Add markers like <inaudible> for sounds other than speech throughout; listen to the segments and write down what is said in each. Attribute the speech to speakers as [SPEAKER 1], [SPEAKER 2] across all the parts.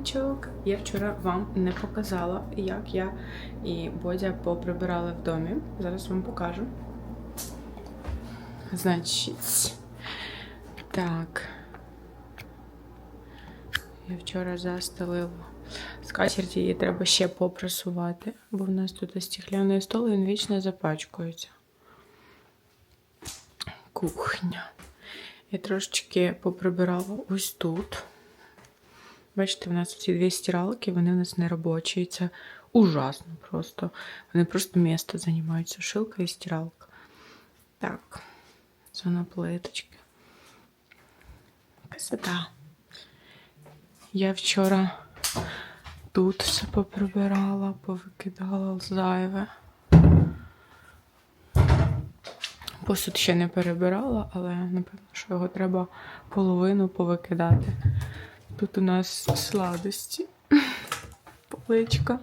[SPEAKER 1] раночок. Я вчора вам не показала, як я і Бодя поприбирали в домі. Зараз вам покажу. Значить, так. Я вчора застелила. Скатерті її треба ще попрасувати, бо в нас тут стіхляний стол і він вічно запачкується. Кухня. Я трошечки поприбирала ось тут. Бачите, в нас ці дві стиралки, вони у нас не робочі. І це ужасно просто. Вони просто місто займають сушилка і стиралка. Так, зона плиточки. Красота. Я вчора тут все поприбирала, повикидала зайве. Посуд ще не перебирала, але напевно, що його треба половину повикидати. Тут у нас сладості. Поличка.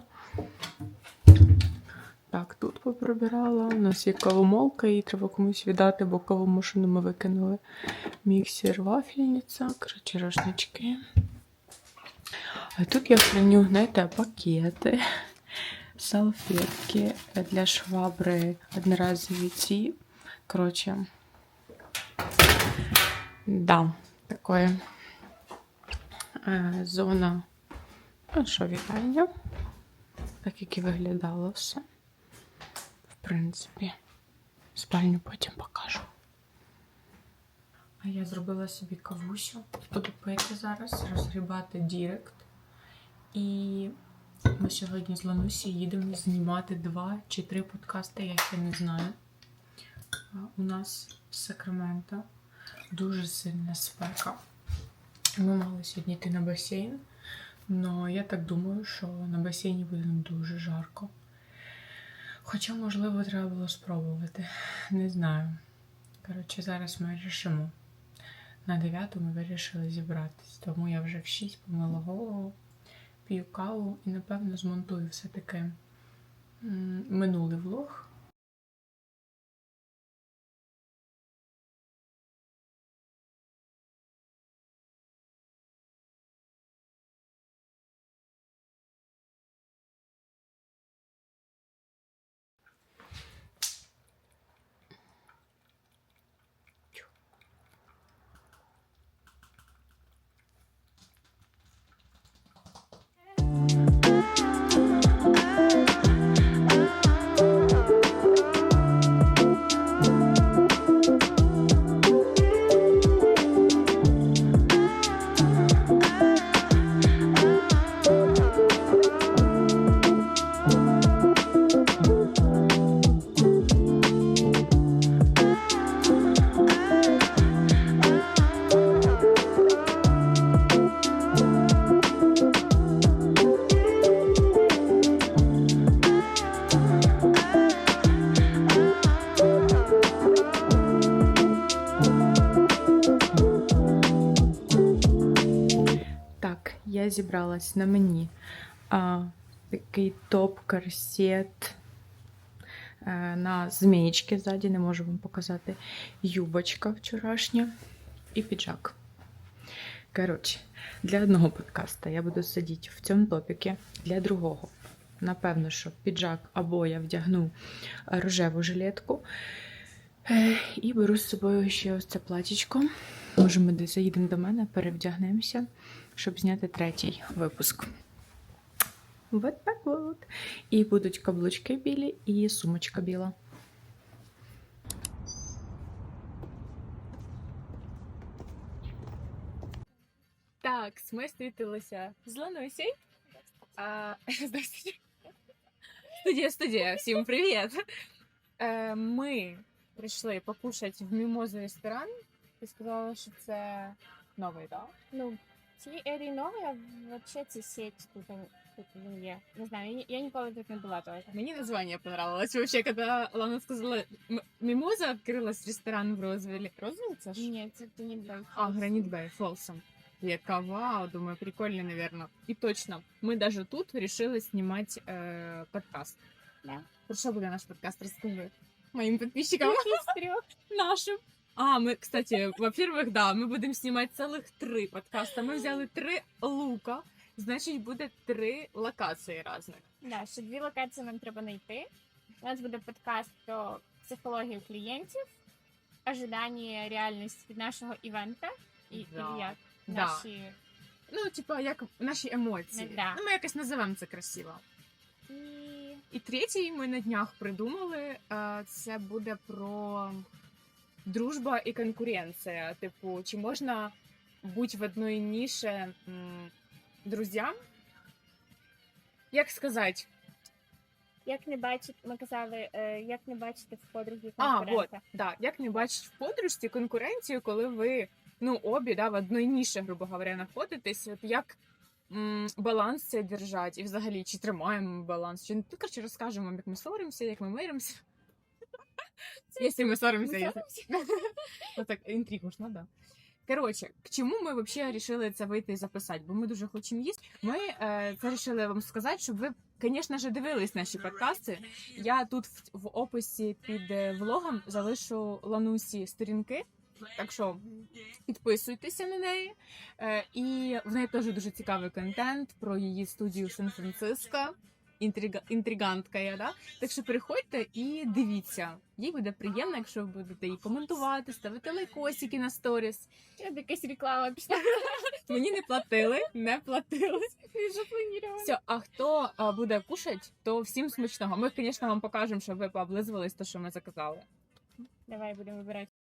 [SPEAKER 1] Так, тут поприбирала. У нас є кавомолка, її треба комусь віддати, бо кавомашину ми викинули. Міксер, вафельниця, коротше, рушнички. А тут я храню, знаєте, пакети, салфетки для швабри, одноразові ці. Коротше, да, такое зона ну, що. Так як і виглядало все. В принципі, спальню потім покажу. А я зробила собі кавусю. Буду пити зараз, розгрібати дірект. І ми сьогодні з Ланусі їдемо знімати два чи три подкасти, я ще не знаю. У нас в Сакраменто дуже сильна спека. Ми мали сьогодні йти на басейн, але я так думаю, що на басейні буде дуже жарко. Хоча, можливо, треба було спробувати. Не знаю. Коротше, зараз ми рішимо. На 9 ми вирішили зібратись, тому я вже в 6 помила голову, п'ю каву і, напевно, змонтую все-таки минулий влог. Зібралась на мені а, такий топ-корсет е, на змієчки ззаді, не можу вам показати. Юбочка вчорашня і піджак. Коротше, для одного подкаста я буду сидіти в цьому топіки, для другого. Напевно, що піджак або я вдягну рожеву жилетку. Е, І беру з собою ще ось це платічко. Може, ми десь заїдемо до мене, перевдягнемося, щоб зняти третій випуск. Вот так от. І будуть каблучки білі і сумочка біла. Так, ми зустрілися з Ланусей. А, Здравствуйте. Студія, студія, всім привіт. Е, Ми прийшли покушати в Мімозу ресторан. Ти сказала, що це новий, так?
[SPEAKER 2] Ну, ці Ері нові, а вообще це сеть тут, тут він є. Не знаю, я, я ніколи тут не була тоже.
[SPEAKER 1] Мне название понравилось. Вообще, когда Лана сказала, «М- Мимоза открылась ресторан в Розвилле. Розвилл, це ж?
[SPEAKER 2] Ні, це ти не брав.
[SPEAKER 1] А, Гранит Бэй, Фолсом. Я такая, вау, думаю, прикольно, наверное. И точно, мы даже тут решили снимать э, подкаст.
[SPEAKER 2] Да.
[SPEAKER 1] Про що буде наш подкаст? Расскажи моим подписчикам. <laughs>
[SPEAKER 2] З трьох.
[SPEAKER 1] Нашим. А, мы, кстати, во-первых, да, мы будем снимать целых три подкаста. Мы взяли три лука Значить, буде три локації різних.
[SPEAKER 2] Да, ще дві локації нам треба знайти. У нас буде подкаст про психологію клієнтів, ожидання реальність від нашого івента і,
[SPEAKER 1] Да.
[SPEAKER 2] і як
[SPEAKER 1] Да.
[SPEAKER 2] наші.
[SPEAKER 1] Ну, типа, як наші емоції.
[SPEAKER 2] Ну, да.
[SPEAKER 1] Ну, ми якось називаємо це красиво.
[SPEAKER 2] І
[SPEAKER 1] І третій ми на днях придумали. е, Це буде про дружба і конкуренція. Типу, чи можна бути в одній ніші друзям? Як сказати?
[SPEAKER 2] як не бачити, ми казали, е, як не бачити в подругі
[SPEAKER 1] А,
[SPEAKER 2] конкурента.
[SPEAKER 1] от, да. Як не бачить в подружці конкуренцію, коли ви ну, обі да, в одній ніші, грубо говоря, знаходитесь, от як м, баланс цей держать, і взагалі, чи тримаємо баланс, чи ну, коротше, розкажемо як ми сваримося, як ми миримося. Якщо ми сваримося,
[SPEAKER 2] Ми
[SPEAKER 1] якщо... Ну так, інтригу ж надо. Коротше, к чому ми взагалі вирішили це вийти і записати? Бо ми дуже хочемо їсти. Ми е, це вирішили вам сказати, щоб ви, звісно ж, дивились наші подкасти. Я тут в, в описі під е, влогом залишу Ланусі сторінки. Так що підписуйтеся на неї. Е, і в неї теж дуже цікавий контент про її студію Сан-Франциско. Інтрига, інтригантка я, да? Так що переходьте і дивіться. Їй буде приємно, якщо ви будете її коментувати, ставити лайкосики на сторіс.
[SPEAKER 2] Це якась реклама пішла. <laughs>
[SPEAKER 1] Мені не платили, не платили. Все, а хто а, буде кушать, то всім смачного. Ми, звісно, вам покажемо, щоб ви пооблизувались те, що ми заказали.
[SPEAKER 2] Давай будемо вибирати.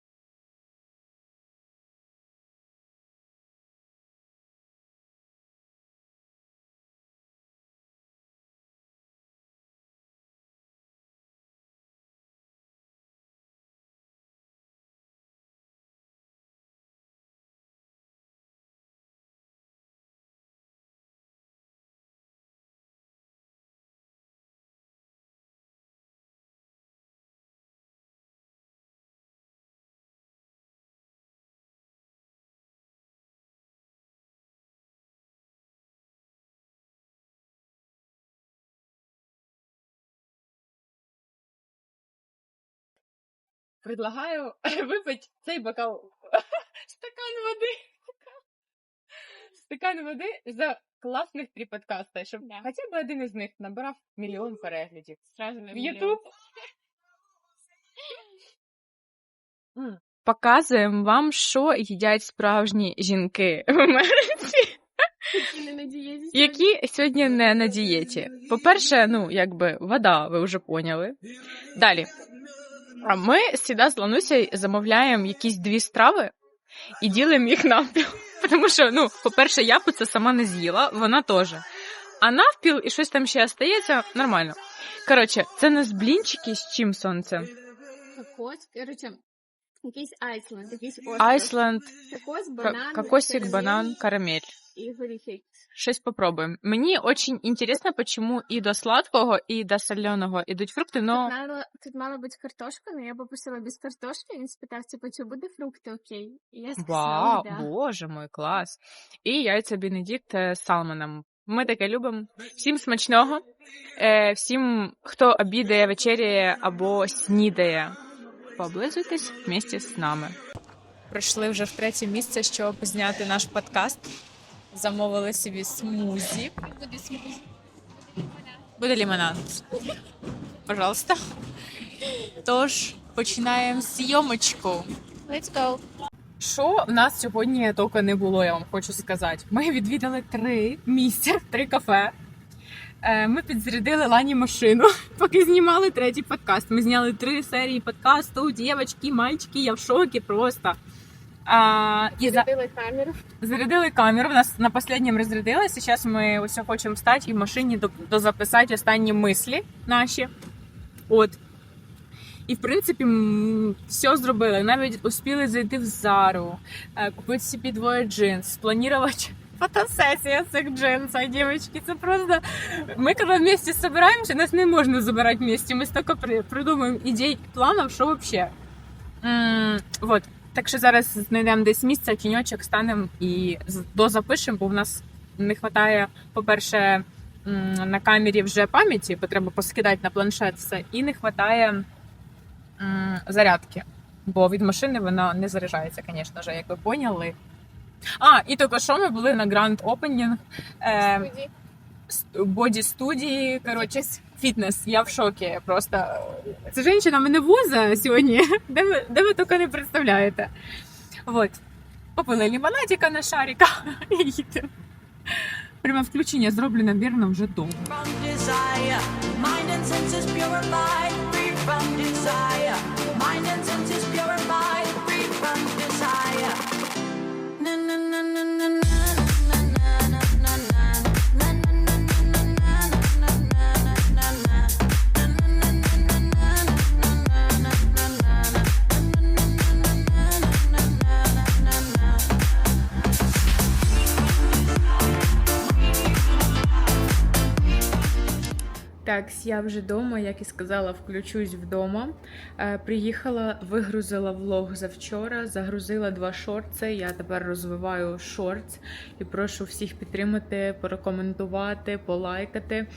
[SPEAKER 1] Предлагаю <laughs> випити цей бокал <laughs> стакан води. Стакан води за класних три подкаста, щоб
[SPEAKER 2] Да.
[SPEAKER 1] хоча б один із них набирав мільйон переглядів.
[SPEAKER 2] Сразу на
[SPEAKER 1] В. Ютуб. Показуємо вам, що їдять справжні жінки в Америці,
[SPEAKER 2] які
[SPEAKER 1] сьогодні не на дієті. По-перше, ну, якби вода, ви вже поняли. Далі. А ми сюди з Ланусею замовляємо якісь дві страви і ділимо їх навпіл. <laughs> Тому що, ну, по-перше, я б це сама не з'їла, вона теж. А навпіл і щось там ще остається нормально. Коротше, це не з блінчики з чим сонце.
[SPEAKER 2] Кокос, короче, якийсь банан,
[SPEAKER 1] кокосик,
[SPEAKER 2] карамель
[SPEAKER 1] банан, карамель. Щось попробуємо. Мені очень інтересно, почему і до сладкого, і до соленого ідуть фрукти, но
[SPEAKER 2] Тут, мало, тут мала бути картошка, але я попросила без картошки. Він спитав, типу, чи буде фрукти окей. І я сказала,
[SPEAKER 1] вау,
[SPEAKER 2] да.
[SPEAKER 1] боже мой, клас. І яйця Бенедикт з салмоном. Ми таке любимо. Всім смачного. Е, всім, хто обідає, вечеряє або снідає, пооблизуйтесь вместе з нами. Прийшли вже в третє місце, щоб зняти наш подкаст. Замовили собі смузі.
[SPEAKER 2] Буде смузі.
[SPEAKER 1] Буде лимонад. Пожалуйста. Тож починаємо зйомочку.
[SPEAKER 2] Let's go.
[SPEAKER 1] Що в нас сьогодні тільки не було, я вам хочу сказати. Ми відвідали три місця, три кафе. Е, Ми підзарядили Лані машину, <laughs> поки знімали третій подкаст. Ми зняли три серії подкасту. Дівчатки, мальчики, я в шокі просто. А, і за...
[SPEAKER 2] Зарядили камеру.
[SPEAKER 1] Зарядили камеру, у нас на останньому розрядилася. Зараз ми ось хочемо встати і в машині до- дозаписати останні мислі наші. От. І, в принципі, все зробили. Навіть успіли зайти в Зару, е, купити собі двоє джинс, спланувати фотосесія цих джинсів, дівчатки. Це просто. Ми коли вместе збираємося, нас не можна забирати вместе. Ми стільки при- придумуємо ідей, планів, що взагалі. М, Вот. Так що зараз знайдемо десь місце, тіньочок, станемо і дозапишемо, бо в нас не вистачає, по-перше, на камері вже пам'яті, бо треба поскидати на планшет все, і не вистачає зарядки. Бо від машини вона не заряджається, звісно ж, як ви поняли. А, і тільки що ми були на гранд опенінг е, боді студії. Коротше, фітнес. Я в шокі. Просто ця жінка мене воза сьогодні. <laughs> Де ви, де ви тільки не представляєте? Вот. Попили лімонадіка на <laughs> і їдемо. Прямо включення зроблю, навірно, вже довго. Так, я вже вдома, як і сказала, включусь вдома. Е, приїхала, вигрузила влог завчора, загрузила два шорти. Я тепер розвиваю шорт і прошу всіх підтримати, порекомендувати, полайкати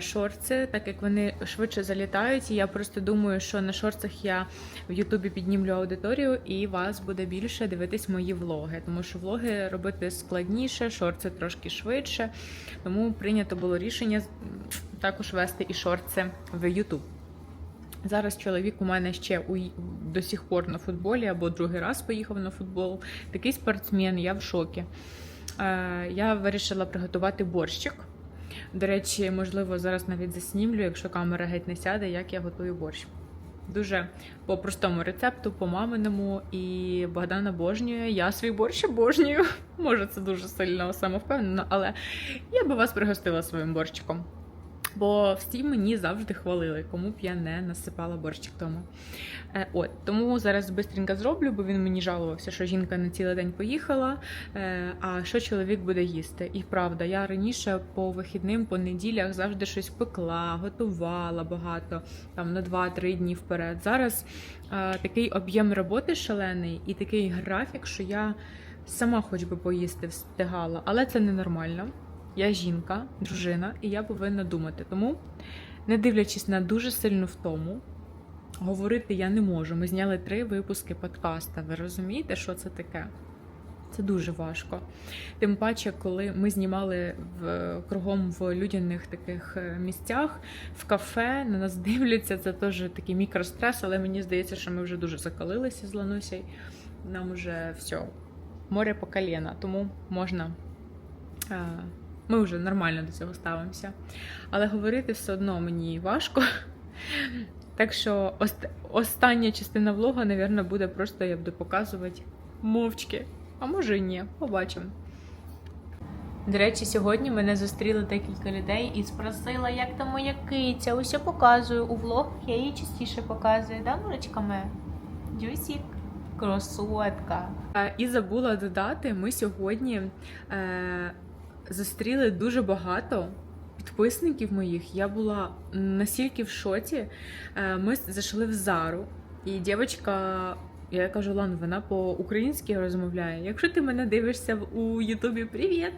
[SPEAKER 1] шорти, так як вони швидше залітають. І я просто думаю, що на шорцах я в Ютубі піднімлю аудиторію, і вас буде більше дивитись мої влоги. Тому що влоги робити складніше, шорти трошки швидше. Тому прийнято було рішення також вести і шорти в Ютуб. Зараз чоловік у мене ще у, до сих пор на футболі або другий раз поїхав на футбол. Такий спортсмен, я в шокі. Е, я вирішила приготувати борщик. До речі, можливо, зараз навіть заснімлю, якщо камера геть не сяде, як я готую борщ. Дуже по простому рецепту, по маминому, і Богдан обожнює. Я свій борщ обожнюю. Може, це дуже сильно самовпевнено, але я би вас пригостила своїм борщиком. Бо всі мені завжди хвалили, кому б я не насипала борщик тому. Е, от, тому зараз швидко зроблю, бо він мені жалувався, що жінка на цілий день поїхала. Е, а що чоловік буде їсти? І правда, я раніше по вихідним, по неділях завжди щось пекла, готувала багато, там на 2-3 дні вперед. Зараз е, такий об'єм роботи шалений і такий графік, що я сама хоч би поїсти встигала, але це ненормально. Я жінка, дружина, і я повинна думати. Тому, не дивлячись на дуже сильну втому, говорити я не можу. Ми зняли три випуски подкаста. Ви розумієте, що це таке? Це дуже важко. Тим паче, коли ми знімали в кругом в людяних таких е, місцях, в кафе, на нас дивляться, це теж такий мікрострес, але мені здається, що ми вже дуже закалилися з Ланусей. Нам вже все, море по коліна, тому можна. Ми вже нормально до цього ставимося. Але говорити все одно мені важко. Так що ост- остання частина влога, мабуть, буде просто я буду показувати мовчки. А може і ні, побачимо. До речі, сьогодні мене зустріли декілька людей і спросила, як там моя киця. Я показую у влог, я її частіше показую, да, Мурочка моя? Дюсік, красотка. Е, І забула додати, ми сьогодні е, зустріли дуже багато підписників моїх. Я була настільки в шоці. Е, Ми зайшли в Зару, і дівчинка, я кажу, Лан, вона по-українськи розмовляє. Якщо ти мене дивишся у Ютубі, привіт!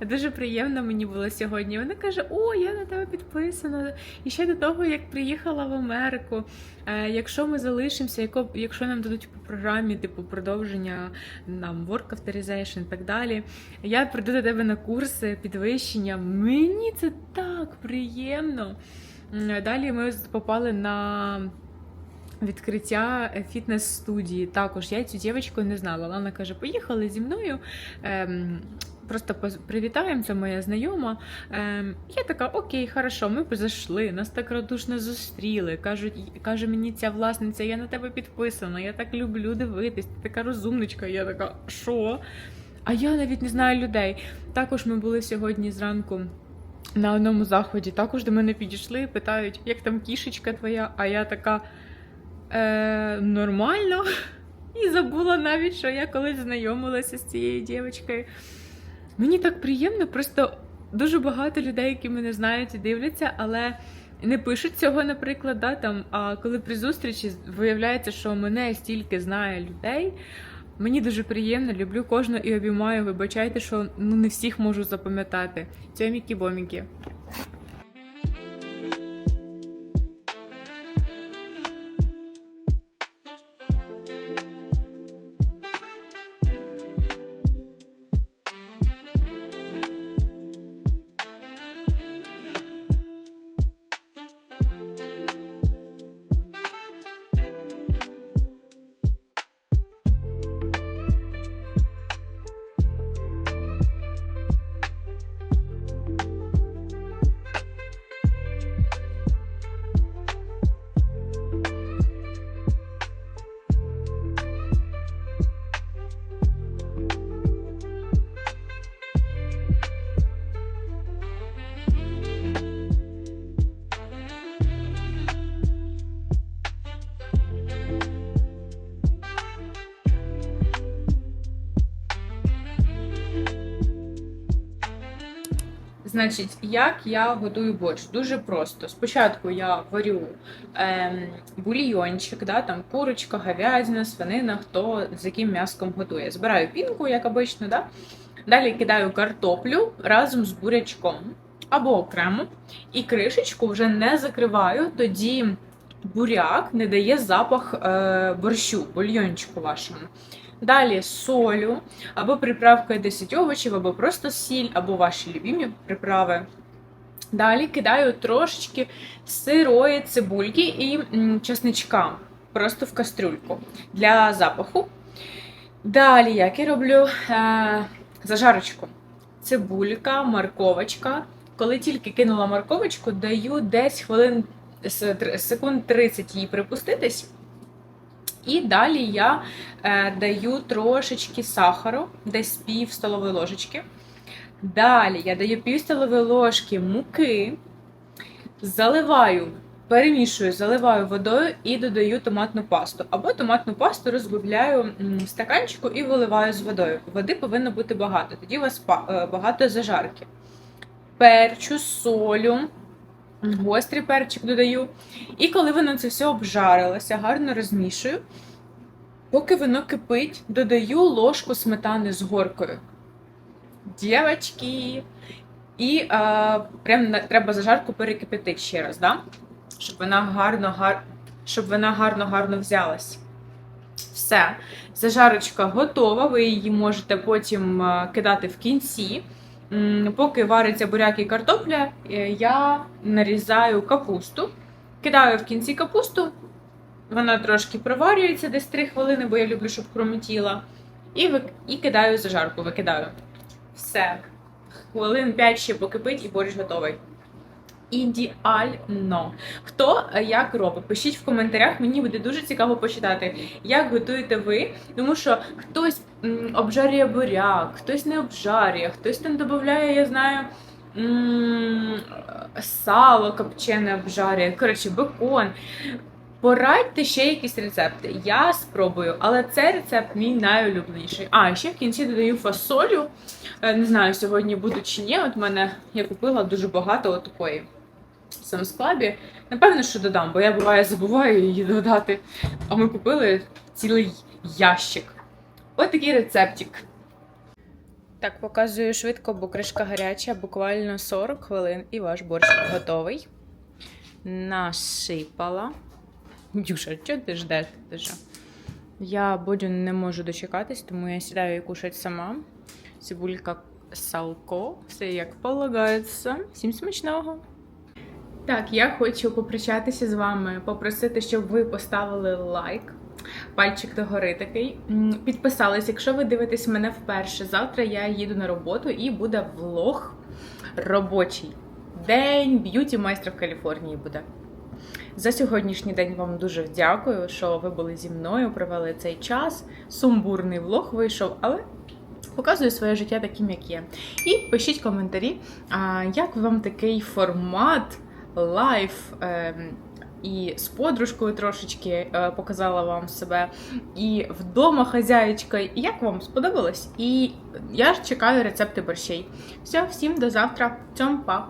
[SPEAKER 1] Дуже приємно мені було сьогодні. Вона каже: О, я на тебе підписана. І ще до того, як приїхала в Америку. Е, Якщо ми залишимося, якщо нам дадуть по програмі, типу продовження нам work authorization і так далі. Я прийду до тебе на курси підвищення. Мені це так приємно. Далі ми попали на відкриття е, фітнес-студії. Також я цю дівчинку не знала. Лана каже: поїхали зі мною. Ем, Просто привітаємо, це моя знайома. Ем, я така, окей, хорошо, ми зайшли, нас так радушно зустріли. Кажуть, каже мені ця власниця, я на тебе підписана, я так люблю дивитись, ти така розумничка. Я така, що? А я навіть не знаю людей. Також ми були сьогодні зранку на одному заході. Також до мене підійшли, питають, як там кішечка твоя, а я така е, нормально. І забула навіть, що я колись знайомилася з цією дівчинкою. Мені так приємно, просто дуже багато людей, які мене знають і дивляться, але не пишуть цього, наприклад, да, там, а коли при зустрічі виявляється, що мене стільки знає людей. Мені дуже приємно, люблю кожну і обіймаю. Вибачайте, що ну не всіх можу запам'ятати. Цьоміки Значить, як я готую борщ? Дуже просто. Спочатку я варю ем, бульйончик, да, там курочка, говядина, свинина, хто з яким м'яском готує. Збираю пінку, як обично, да? далі кидаю картоплю разом з бурячком або окремо. І кришечку вже не закриваю, тоді буряк не дає запах е, борщу, бульйончику вашому. Далі солю, або приправкою 10 овочів, або просто сіль, або ваші любимі приправи. Далі кидаю трошечки сирої цибульки і чесничка просто в кастрюльку для запаху. Далі, як я роблю е, зажарочку. Цибулька, морковочка. Коли тільки кинула морковочку, даю десь хвилин секунд 30 їй припуститись. І далі я е, даю трошечки сахару, десь пів столової ложечки. Далі я даю пів столової ложки муки, заливаю, перемішую, заливаю водою і додаю томатну пасту. Або томатну пасту розбавляю в стаканчику і виливаю з водою. Води повинно бути багато, тоді у вас е, багато зажарки. Перчу, солю, гострий перчик додаю. І коли воно це все обжарилося, гарно розмішую. Поки воно кипить, додаю ложку сметани з горкою. Дівчатки! І е, прям треба зажарку перекипятити ще раз, да? щоб вона гарно, гар... щоб вона гарно гарно взялась. Все, зажарочка готова. Ви її можете потім е, кидати в кінці. Поки вариться буряк і картопля, е, я нарізаю капусту. Кидаю в кінці капусту, вона трошки проварюється десь 3 хвилини, бо я люблю, щоб хромотіла. І, вик... і кидаю зажарку, викидаю. Все. Хвилин 5 ще покипить і борщ готовий. Ідеально. Хто е, як робить? Пишіть в коментарях, мені буде дуже цікаво почитати, як готуєте ви. Тому що хтось обжарює буряк, хтось не обжарює, хтось там додає, я знаю, сало копчене обжарює, коротше, бекон. Порадьте ще якісь рецепти. Я спробую, але цей рецепт мій найулюбленіший. А, ще в кінці додаю фасолю. Е, Не знаю, сьогодні буду чи ні. От мене я купила дуже багато такої в цьому складі. Напевно, що додам, бо я буває забуваю її додати. А ми купили цілий ящик. Ось такий рецептик. Так, показую швидко, бо кришка гаряча, буквально 40 хвилин, і ваш борщ готовий. Насипала. Дюша, чого ти ждеш? Що? Я бодю не можу дочекатись, тому я сідаю і кушать сама. Цибулька салко, все як полагається. Всім смачного! Так, я хочу попрощатися з вами, попросити, щоб ви поставили лайк. Пальчик догори такий. Підписались, якщо ви дивитесь мене вперше. Завтра я їду на роботу і буде влог робочий. День б'юті майстра в Каліфорнії буде. За сьогоднішній день вам дуже дякую, що ви були зі мною, провели цей час. Сумбурний влог вийшов, але показую своє життя таким, як є. І пишіть коментарі, як вам такий формат лайф. ем, і з подружкою трошечки е, показала вам себе, і вдома хазяєчка. Як вам сподобалось? І я ж чекаю рецепти борщей. Все, всім до завтра. Цьом па!